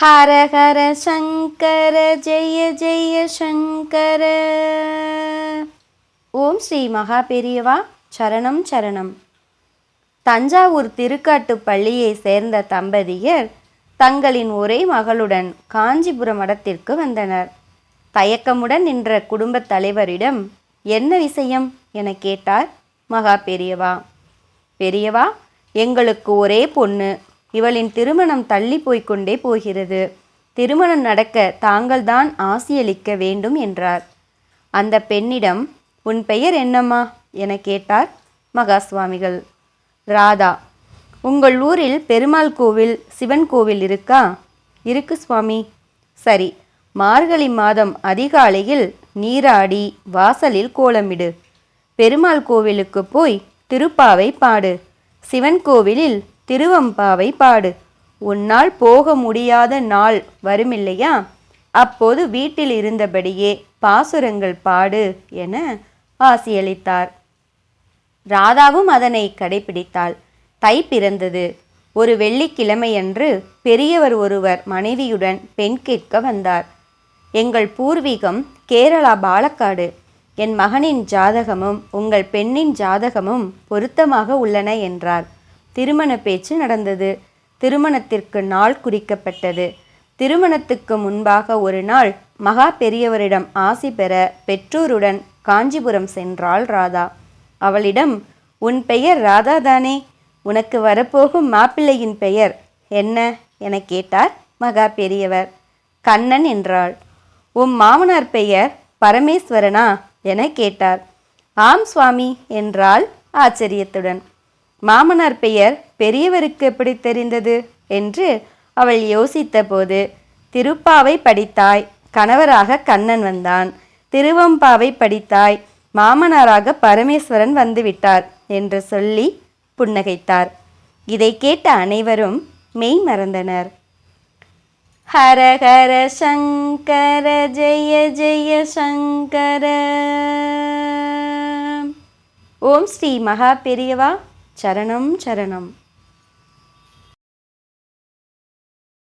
ஹர ஹர சங்கர ஜெய ஜெய சங்கர. ஓம் ஸ்ரீ மகா பெரியவா சரணம் சரணம். தஞ்சாவூர் திருக்காட்டு பள்ளியை சேர்ந்த தம்பதியர் தங்களின் ஒரே மகளுடன் காஞ்சிபுரம் மடத்திற்கு வந்தனர். தயக்கமுடன் நின்ற குடும்பத் தலைவரிடம் என்ன விஷயம்? என கேட்டார் மகா பெரியவா பெரியவா எங்களுக்கு ஒரே பொண்ணு. இவளின் திருமணம் தள்ளி போய்க்கொண்டே போகிறது. திருமணம் நடக்க தாங்கள்தான் ஆசியளிக்க வேண்டும் என்றார். அந்த பெண்ணிடம் உன் பெயர் என்னம்மா? என கேட்டார் மகா சுவாமிகள் ராதா. உங்கள் ஊரில் பெருமாள் கோவில் சிவன் கோவில் இருக்கா? இருக்கு சுவாமி. சரி. மார்கழி மாதம் அதிகாலையில் நீராடி வாசலில் கோலமிடு. பெருமாள் கோவிலுக்கு போய் திருப்பாவை பாடு. சிவன் கோவிலில் திருவம்பாவை பாடு. உன்னால் போக முடியாத நாள் வருமில்லையா? அப்போது வீட்டில் இருந்தபடியே பாசுரங்கள் பாடு என ஆசியளித்தார் ராதாவும் அதனை கடைபிடித்தாள். தை பிறந்தது. ஒரு வெள்ளிக்கிழமையன்று பெரியவர் ஒருவர் மனைவியுடன் பெண் கேட்க வந்தார். எங்கள் பூர்வீகம் கேரளா பாலக்காடு. என் மகனின் ஜாதகமும் உங்கள் பெண்ணின் ஜாதகமும் பொருத்தமாக உள்ளன என்றார். திருமண பேச்சு நடந்தது. திருமணத்திற்கு நாள் குறிக்கப்பட்டது. திருமணத்துக்கு முன்பாக ஒரு நாள் மகா பெரியவரிடம் ஆசி பெற பெற்றோருடன் காஞ்சிபுரம் சென்றாள் ராதா. அவளிடம் உன் பெயர் ராதா தானே? உனக்கு வரப்போகும் மாப்பிள்ளையின் பெயர் என்ன? என கேட்டார் மகா பெரியவர். கண்ணன் என்றாள். உம் மாமனார் பெயர் பரமேஸ்வரனா? என கேட்டார். ஆம் சுவாமி என்றாள் ஆச்சரியத்துடன். மாமனார் பெயர் பெரியவருக்கு எப்படி தெரிந்தது? என்று அவள் யோசித்தபோது திருப்பாவை படித்தாய் கணவராக கண்ணன் வந்தான். திருவம்பாவை படித்தாய் மாமனாராக பரமேஸ்வரன் வந்துவிட்டார் என்று சொல்லி புன்னகைத்தார். இதை கேட்ட அனைவரும் மெய் மறந்தனர். ஹர ஹர சங்கர ஜெய ஜெய சங்கர. ஓம் ஸ்ரீ மகா பெரியவா. சரணம் சரணம்